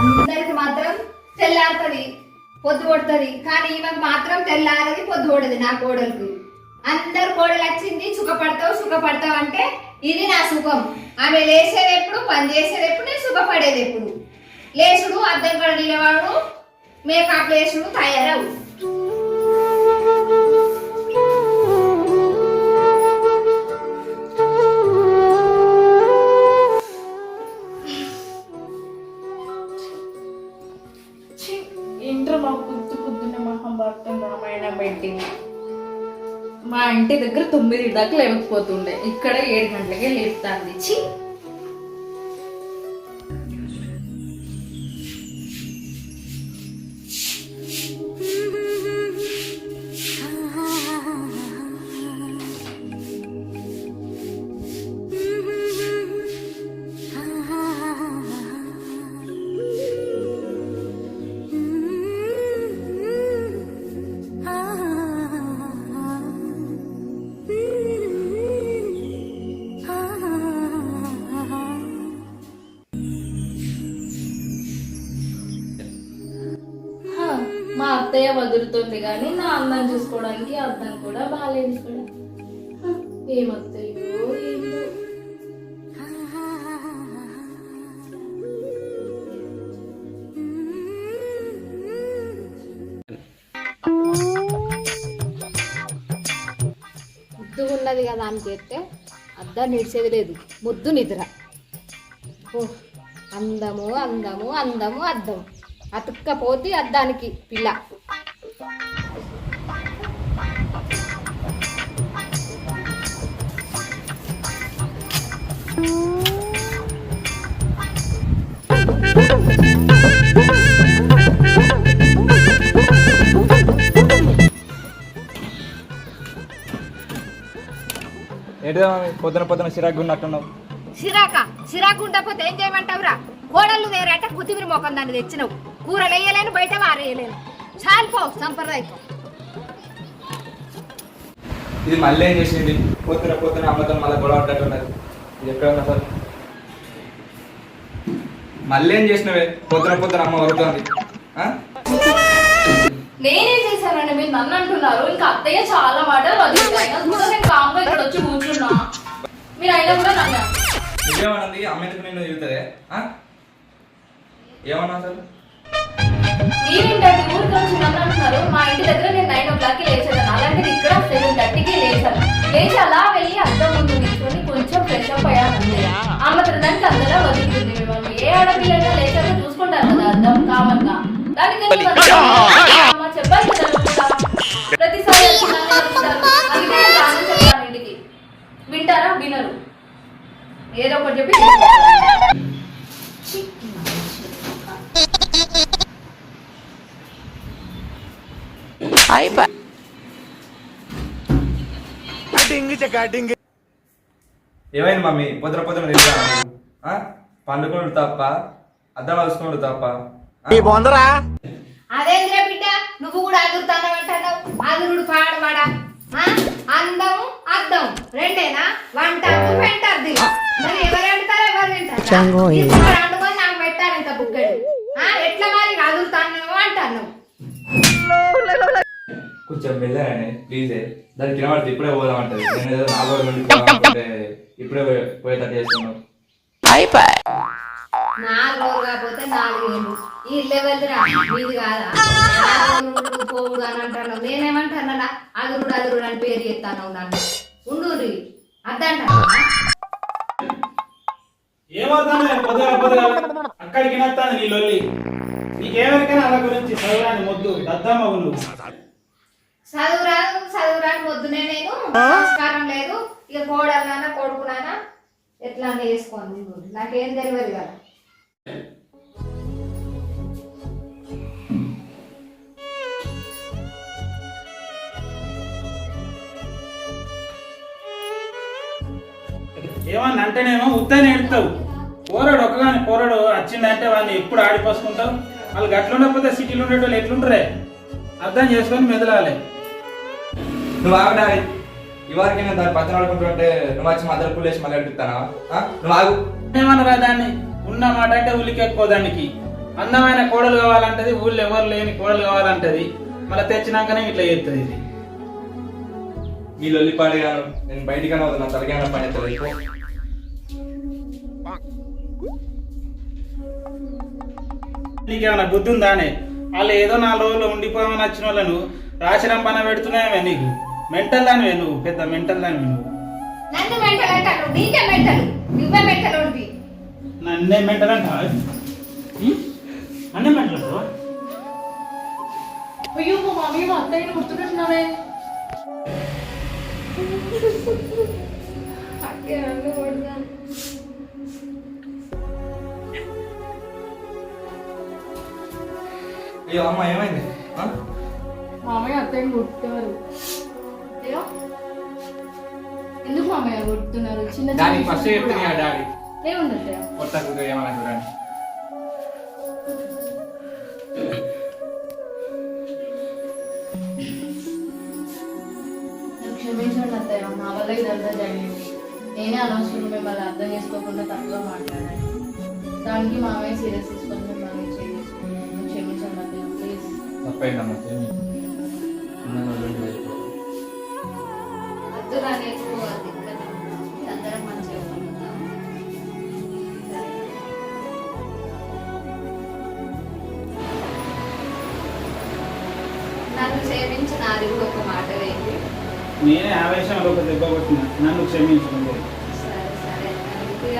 అందరికి మాత్రం తెల్లారుతుంది పొద్దు కొడుతుంది కానీ ఈమెకు మాత్రం తెల్లారది పొద్దు కొడది నా కోడలికి. అందరు కోడలు వచ్చింది సుఖపడతావు సుఖపడతావు అంటే ఇది నా సుఖం. ఆమె లేసేది ఎప్పుడు పని చేసేది ఎప్పుడు నేను సుఖపడేది ఎప్పుడు. లేచుడు అద్దం కడ నిలవాడు మేకప్ లేచుడు తయారవు. ఛీ, ఏంట్రా మా పొద్దు పొద్దున్న మహాభారతం రామాయణం పెట్టింది మా ఇంటి దగ్గర తొమ్మిది దాకా లేవకపోతుండే. ఇక్కడ ఏడు గంటలకే లేపుతాంది ఛీ అత్తయ్య వదులుతుంది కానీ నా అన్నం చూసుకోవడానికి అర్థం కూడా బాగాలేదు ఇక్కడ ఏమత్తయ్యో ఏందో. ముద్దు ఉన్నది కదా అని చేస్తే అద్దం నిడిచేది లేదు. ముద్దు నిద్ర. ఓ అందము అందము అందము అద్దము. అతుక్కపోతే అద్దానికి పిల్ల. ఏంటి పొద్దున పొద్దున చిరాకు ఉన్నట్టున్నావు? సిరాక సిరాకు ఉండకపోతే ఏం చేయమంటావురా? కోడళ్ళు వేరేట కొత్తిమీర మొఖం దాన్ని తెచ్చినావు. కూరలు వేయలేను బయట వారేయలేను. చాలిపో సంప్రదాయం. ఇది మళ్ళీ ఏం చేసింది? పొద్దున పొద్దున అమ్మతో మళ్ళీ గొడవ పడ్డట్టున్నది. ఇది ఎక్కడ ఉంది అసలు మళ్ళీ ఏం చేసినవే? పొద్దున పొద్దున అమ్మ వరుతుంది నేనేం చేశానండి మీరు నన్ను అంటున్నారు. ఇంకా అత్తయ్య చాలా మాటలు వదిలింది అయినా కూడా నేను కామ్గా ఇక్కడ వచ్చి కూర్చున్నా. మీరు అయినా కూడా నన్ను నువ్వేమన్నది అమ్మ ఎందుకు నిన్ను తిరుగుతుంది ఏమన్నా అసలు? మా ఇంటి దగ్గర నేను నైన్ ఓ క్లాక్కి లేచాను. అలాంటిది ఇక్కడ సెవెన్ థర్టీకి లేచాను. లేచి అలా వెళ్ళి అద్దం ముందు కొంచెం ఫ్రెష్ అప్ అయ్యాను అంతే ఆ మాత్రం దానికి అందరూ వదులుతుంది మిమ్మల్ని ఏ ఆడపిల్లగా లేచాక చూసుకుంటారు కదా అద్దం కామన్గా దానికి ఏదో ఒకటి చెప్పి ఏమైంది మమ్మీ? పొద్దున పొద్దున పండుకున్నాడు తప్ప అద్దం వలుసుకున్నాడు తప్ప ఆ? అదేంద్రా బిడ్డ? నువ్వు కూడా అదురుతానవు అంటున్నావు అదురుడు పాడవాడా ఆ? అందము అద్దం రెండేనా? వంట అద్ది మరి ఎవరు అంటారు ఎవరు వండుకొని నాకు పెట్టాలి ఇంత బుగ్గడు. ఆ? ఎట్లా మరి? అదురుతాను అంటాను. కొంచెం వెళ్ళానే ప్లీజ్. దానికి తినబడితే ఇప్పుడే నేను ఏదో పోదామంటే ఇప్పుడే పోయే- పోయేటట్టు నాలుగు రోజులు కాకపోతే నాలుగు ఈ ఇల్లు వెళ్తురా మీది కాదా? పోవుడు అని అంటాను నేనేమంటానా అదురుడు అదురుడు అని పేరు చెప్తాను నన్ను. ఉండు అద్దంట అక్కడికి నత్తాను నీ లొల్లి. నీకేవరికైనా అలా గురించి చదవరాని మొద్దు. దద్దమ్మ నువ్వు చదువురాను చదువురాను పొద్దునే నేను. సంస్కారం లేదు. ఇక కోడలనా కొడుకునానా ఎట్లా వేసుకోండి నాకేం తెలియదు కదా. ఏమన్నా అంటేనేమో ఉత్తనే ఎడతావు. పోరాడు ఒకగాని పోరాడు వచ్చిందంటే వాడిని ఎప్పుడు ఆడిపోసుకుంటావు? వాళ్ళు గట్ల ఉండకపోతే సిటీలో ఉండేటోళ్ళు ఎట్లుంటారే? అర్థం చేసుకొని మెదలాలి. నువ్వు ఆగు డాడీ ఇవారికి నేను దాన్ని పచ్చని ఆడుకుంటుంటే నువ్వు వచ్చి మదర్ పులేసి మళ్ళీ అడుగుతానా నువ్వు ఆగు. ఏమనరా దాన్ని? ఉన్న మాట అంటే ఊళ్ళకి ఎక్కువ దానికి. అందమైన కోడలు కావాలంటది ఊళ్ళో ఎవరు లేని కోడలు కావాలంటది. మళ్ళీ తెచ్చినాకనే ఇట్లా చేస్తుంది ఇది. మీ లొల్లి పాడిగాను నేను బయటికైనా వద్దు నా తలకైనా పని ఎత్తలేదు నీకేమైనా బుద్ధి ఉందానే వాళ్ళు ఏదో నాలుగు రోజులు ఉండిపోయామని వచ్చిన వాళ్ళను రాశిరం పన పెడుతున్నాయమే నీకు? మెంటల్ దానివే నువ్వు పెద్ద మెంటల్ దానివి నువ్వు. నన్ను మెంటల్ నీకే మెంటలు. నువ్వే మెంటల్ ఉండివి నన్నే మెంటల్ అంట నన్నే మెంటల్ అంటావా? అయ్యో మా మమ్మీ మా అత్తయ్యని గుర్తుపెట్టున్నావే అక్కే అయ్యో అమ్మ ఏమైంది? ఆ? మామయ్య అత్తయ్యని కొట్టారు ఎందుకు మామయ్య కొడుతున్నారు? చిన్న చిన్న దానికి ఫస్ట్ చెప్తున్నా కూడా- డాడీ. ఏముంది అత్తయ్య? కూతురు ఏమన్నా చూడండి. క్షమించండి అత్తయ్య నా వల్ల ఇదంతా జరిగింది. నేనే అనవసరం మిమ్మల్ని అర్థం చేసుకోకుండా తప్పుగా మాట్లాడాను. దానికి మామయ్య సీరియస్ తీసుకొని మాట వేయండి నేనే ఆవేశంలో ఒక దెబ్బ కొట్టిన. నన్ను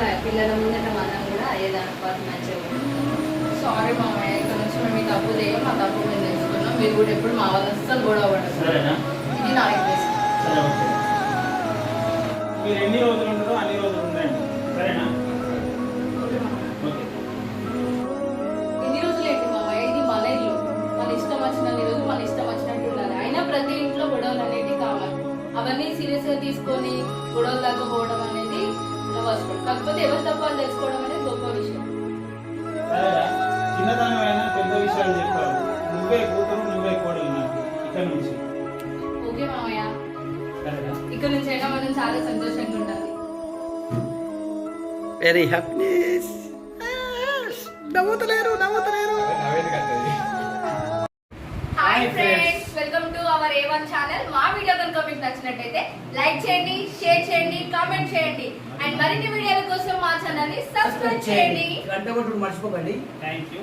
ఆ పిల్లల ముందట మనం కూడా మంచిగా ఉందాం. సారీ మామయ్య ఇక్కడ నుంచి మేము తప్పు చేయం మా తప్పు మీరు కూడా ఎప్పుడు మా వాళ్ళు అస్సలు గొడవ పడదు ఇది నా రిక్వెస్ట్ మీరు ఎన్ని రోజులు ఉండరో అన్ని రోజులు ఉండండి సరేనా? ఓకే. ఎన్ని రోజులు ఏంటి మామయ్య ఇది మన ఇల్లు మన ఇష్టం వచ్చినన్ని రోజులు మన ఇష్టం వచ్చినట్టు ఉండాలి. అయినా ప్రతి ఇంట్లో గొడవలు అనేవి కావాలి. అవన్నీ సీరియస్గా తీసుకొని గొడవలు దాకా పోవడం అనేది అవసరం కాకపోతే ఎవరి తప్పాలు తెలుసుకోవడం అనేది గొప్ప విషయం. చిన్నదానమైనా పెద్ద విషయాలు చెప్పావు నువ్వే కూతురు నువ్వే కోడలు నాకు. ఇక్కడ నుంచి. ఓకే మామయ్య ఇక్కడ నుంచి అయినా మనం చాలా సంతోషంగా ఉండాలి. వెరీ హ్యాపీనెస్ నవ్వుతలేరు నవ్వుతలేరు. Hi friends welcome to our A one channel మా వీడియో కనుక మీకు నచ్చినట్టయితే లైక్ చేయండి షేర్ చేయండి కామెంట్ చేయండి. అండ్ మరిన్ని వీడియోల కోసం మా ఛానల్ని సబ్స్క్రైబ్ చేయండి. గంట కొట్టుడు మర్చిపోకండి. Thank you